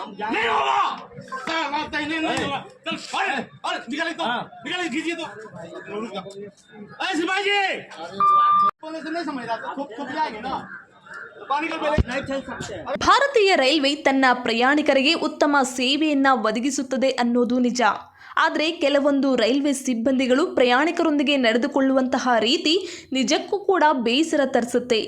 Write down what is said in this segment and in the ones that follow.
नहीं होगा साला तय नहीं नहीं होगा चल अरे अरे निकाल तो निकाल खींचिए तो अरे सिपाही जी बोलने से नहीं समझ रहा था थुप थुप जाएगी ना पानी का पहले नहीं चल सकते ಭಾರತೀಯ ರೈಲ್ವೆ ತನ್ನ ಪ್ರಯಾಣಿಕರಿಗೆ ಉತ್ತಮ ಸೇವೆಯನ್ನ ಒದಗಿಸುತ್ತದೆ ಅನ್ನೋದು ನಿಜ ಆದರೆ ಕೆಲವೊಂದು ರೈಲ್ವೆ ಸಿಬ್ಬಂದಿಗಳು ಪ್ರಯಾಣಿಕರೊಂದಿಗೆ ನಡೆದುಕೊಳ್ಳುವಂತಹ ರೀತಿ ನಿಜಕ್ಕೂ ಕೂಡ ಬೇಸರ ತರಿಸುತ್ತೆ.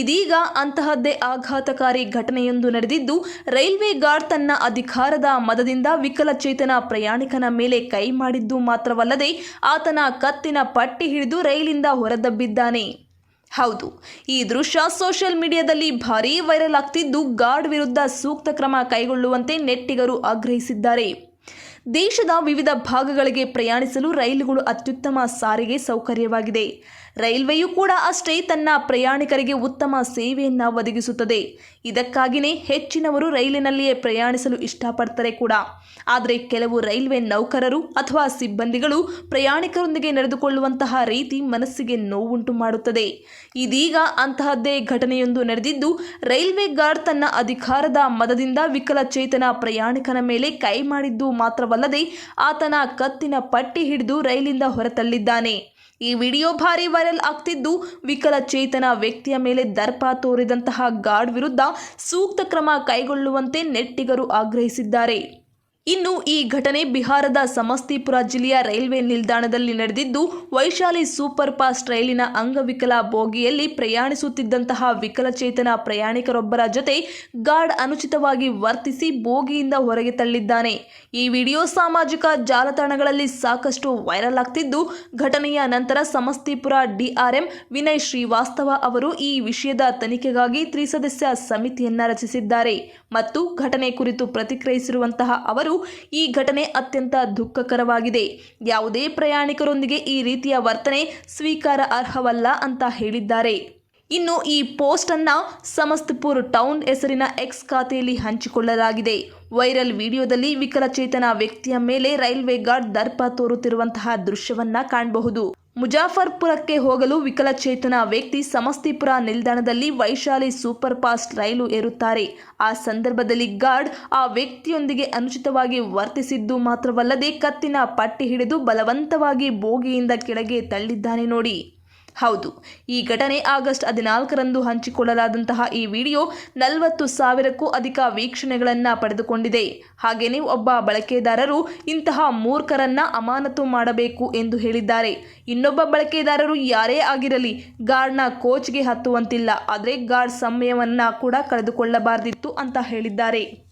ಇದೀಗ ಅಂತಹದ್ದೇ ಆಘಾತಕಾರಿ ಘಟನೆಯೊಂದು ನಡೆದಿದ್ದು, ರೈಲ್ವೆ ಗಾರ್ಡ್ ತನ್ನ ಅಧಿಕಾರದ ಮದದಿಂದ ವಿಕಲಚೇತನ ಪ್ರಯಾಣಿಕನ ಮೇಲೆ ಕೈ ಮಾಡಿದ್ದು ಮಾತ್ರವಲ್ಲದೆ ಆತನ ಕತ್ತಿನ ಪಟ್ಟಿ ಹಿಡಿದು ರೈಲಿಂದ ಹೊರದಬ್ಬಿದ್ದಾನೆ. ಹೌದು, ಈ ದೃಶ್ಯ ಸೋಷಿಯಲ್ ಮೀಡಿಯಾದಲ್ಲಿ ಭಾರೀ ವೈರಲ್ ಆಗ್ತಿದ್ದು, ಗಾರ್ಡ್ ವಿರುದ್ಧ ಸೂಕ್ತ ಕ್ರಮ ಕೈಗೊಳ್ಳುವಂತೆ ನೆಟ್ಟಿಗರು ಆಗ್ರಹಿಸಿದ್ದಾರೆ. ದೇಶದ ವಿವಿಧ ಭಾಗಗಳಿಗೆ ಪ್ರಯಾಣಿಸಲು ರೈಲುಗಳು ಅತ್ಯುತ್ತಮ ಸಾರಿಗೆ ಸೌಕರ್ಯವಾಗಿದೆ. ರೈಲ್ವೆಯೂ ಕೂಡ ಅಷ್ಟೇ ತನ್ನ ಪ್ರಯಾಣಿಕರಿಗೆ ಉತ್ತಮ ಸೇವೆಯನ್ನು ಒದಗಿಸುತ್ತದೆ. ಇದಕ್ಕಾಗಿಯೇ ಹೆಚ್ಚಿನವರು ರೈಲಿನಲ್ಲಿಯೇ ಪ್ರಯಾಣಿಸಲು ಇಷ್ಟಪಡ್ತಾರೆ ಕೂಡ. ಆದರೆ ಕೆಲವು ರೈಲ್ವೆ ನೌಕರರು ಅಥವಾ ಸಿಬ್ಬಂದಿಗಳು ಪ್ರಯಾಣಿಕರೊಂದಿಗೆ ನಡೆದುಕೊಳ್ಳುವಂತಹ ರೀತಿ ಮನಸ್ಸಿಗೆ ನೋವುಂಟು ಮಾಡುತ್ತದೆ. ಇದೀಗ ಅಂತಹದ್ದೇ ಘಟನೆಯೊಂದು ನಡೆದಿದ್ದು, ರೈಲ್ವೆ ಗಾರ್ಡ್ ತನ್ನ ಅಧಿಕಾರದ ಮದದಿಂದ ವಿಕಲಚೇತನ ಪ್ರಯಾಣಿಕನ ಮೇಲೆ ಕೈ ಮಾಡಿದ್ದು ಮಾತ್ರವಲ್ಲದೆ ಆತನ ಕತ್ತಿನ ಪಟ್ಟಿ ಹಿಡಿದು ರೈಲಿಂದ ಹೊರತಳ್ಳಿದ್ದಾನೆ ಈ ವಿಡಿಯೋ ಭಾರಿ ವೈರಲ್ ಆಗ್ತಿದ್ದು ವಿಕಲಚೇತನ ವ್ಯಕ್ತಿಯ ಮೇಲೆ ದರ್ಪ ತೋರಿದಂತಹ ಗಾರ್ಡ್ ವಿರುದ್ಧ ಸೂಕ್ತ ಕ್ರಮ ಕೈಗೊಳ್ಳುವಂತೆ ನೆಟ್ಟಿಗರು ಆಗ್ರಹಿಸಿದ್ದಾರೆ. ಇನ್ನು ಈ ಘಟನೆ ಬಿಹಾರದ ಸಮಸ್ತಿಪುರ ಜಿಲ್ಲೆಯ ರೈಲ್ವೆ ನಿಲ್ದಾಣದಲ್ಲಿ ನಡೆದಿದ್ದು, ವೈಶಾಲಿ ಸೂಪರ್ ಫಾಸ್ಟ್ ರೈಲಿನ ಅಂಗವಿಕಲ ಬೋಗಿಯಲ್ಲಿ ಪ್ರಯಾಣಿಸುತ್ತಿದ್ದಂತಹ ವಿಕಲಚೇತನ ಪ್ರಯಾಣಿಕರೊಬ್ಬರ ಜೊತೆ ಗಾರ್ಡ್ ಅನುಚಿತವಾಗಿ ವರ್ತಿಸಿ ಬೋಗಿಯಿಂದ ಹೊರಗೆ ತಳ್ಳಿದ್ದಾನೆ. ಈ ವಿಡಿಯೋ ಸಾಮಾಜಿಕ ಜಾಲತಾಣಗಳಲ್ಲಿ ಸಾಕಷ್ಟು ವೈರಲ್ ಆಗ್ತಿದ್ದು, ಘಟನೆಯ ನಂತರ ಸಮಸ್ತಿಪುರ ಡಿಆರ್ಎಂ ವಿನಯ್ ಶ್ರೀವಾಸ್ತವ ಅವರು ಈ ವಿಷಯದ ತನಿಖೆಗಾಗಿ ತ್ರಿಸದಸ್ಯ ಸಮಿತಿಯನ್ನ ರಚಿಸಿದ್ದಾರೆ. ಮತ್ತು ಘಟನೆ ಕುರಿತು ಪ್ರತಿಕ್ರಿಯಿಸಿರುವಂತಹ ಅವರು ಈ ಘಟನೆ ಅತ್ಯಂತ ದುಃಖಕರವಾಗಿದೆ. ಯಾವುದೇ ಪ್ರಯಾಣಿಕರೊಂದಿಗೆ ಈ ರೀತಿಯ ವರ್ತನೆ ಸ್ವೀಕಾರ ಅರ್ಹವಲ್ಲ ಅಂತ ಹೇಳಿದ್ದಾರೆ. ಇನ್ನು ಈ ಪೋಸ್ಟ್ ಅನ್ನ ಸಮಸ್ತಪುರ್ ಟೌನ್ ಹೆಸರಿನ ಎಕ್ಸ್ ಖಾತೆಯಲ್ಲಿ ಹಂಚಿಕೊಳ್ಳಲಾಗಿದೆ. ವೈರಲ್ ವಿಡಿಯೋದಲ್ಲಿ ವಿಕಲಚೇತನ ವ್ಯಕ್ತಿಯ ಮೇಲೆ ರೈಲ್ವೆ ಗಾರ್ಡ್ ದರ್ಪ ತೋರುತ್ತಿರುವಂತಹ ದೃಶ್ಯವನ್ನ ಕಾಣಬಹುದು. ಮುಜಾಫರ್ಪುರಕ್ಕೆ ಹೋಗಲು ವಿಕಲಚೇತನ ವ್ಯಕ್ತಿ ಸಮಸ್ತಿಪುರ ನಿಲ್ದಾಣದಲ್ಲಿ ವೈಶಾಲಿ ಸೂಪರ್ ಫಾಸ್ಟ್ ರೈಲು ಏರುತ್ತಾರೆ. ಆ ಸಂದರ್ಭದಲ್ಲಿ ಗಾರ್ಡ್ ಆ ವ್ಯಕ್ತಿಯೊಂದಿಗೆ ಅನುಚಿತವಾಗಿ ವರ್ತಿಸಿದ್ದು ಮಾತ್ರವಲ್ಲದೆ ಕತ್ತಿನ ಪಟ್ಟಿ ಹಿಡಿದು ಬಲವಂತವಾಗಿ ಬೋಗಿಯಿಂದ ಕೆಳಗೆ ತಳ್ಳಿದ್ದಾನೆ ನೋಡಿ. ಹೌದು. ಈ ಘಟನೆ ಆಗಸ್ಟ್ ಹದಿನಾಲ್ಕರಂದು ಹಂಚಿಕೊಳ್ಳಲಾದಂತಹ ಈ ವಿಡಿಯೋ ನಲವತ್ತು ಸಾವಿರಕ್ಕೂ ಅಧಿಕ ವೀಕ್ಷಣೆಗಳನ್ನು ಪಡೆದುಕೊಂಡಿದೆ. ಹಾಗೆಯೇ ಒಬ್ಬ ಬಳಕೆದಾರರು ಇಂತಹ ಮೂರ್ಖರನ್ನ ಅಮಾನತು ಮಾಡಬೇಕು ಎಂದು ಹೇಳಿದ್ದಾರೆ. ಇನ್ನೊಬ್ಬ ಬಳಕೆದಾರರು ಯಾರೇ ಆಗಿರಲಿ, ಗಾರ್ಡ್ನ ಕೋಚ್ಗೆ ಹತ್ತುವಂತಿಲ್ಲ. ಆದರೆ ಗಾರ್ಡ್ ಸಮಯವನ್ನ ಕೂಡ ಕಳೆದುಕೊಳ್ಳಬಾರದಿತ್ತು ಅಂತ ಹೇಳಿದ್ದಾರೆ.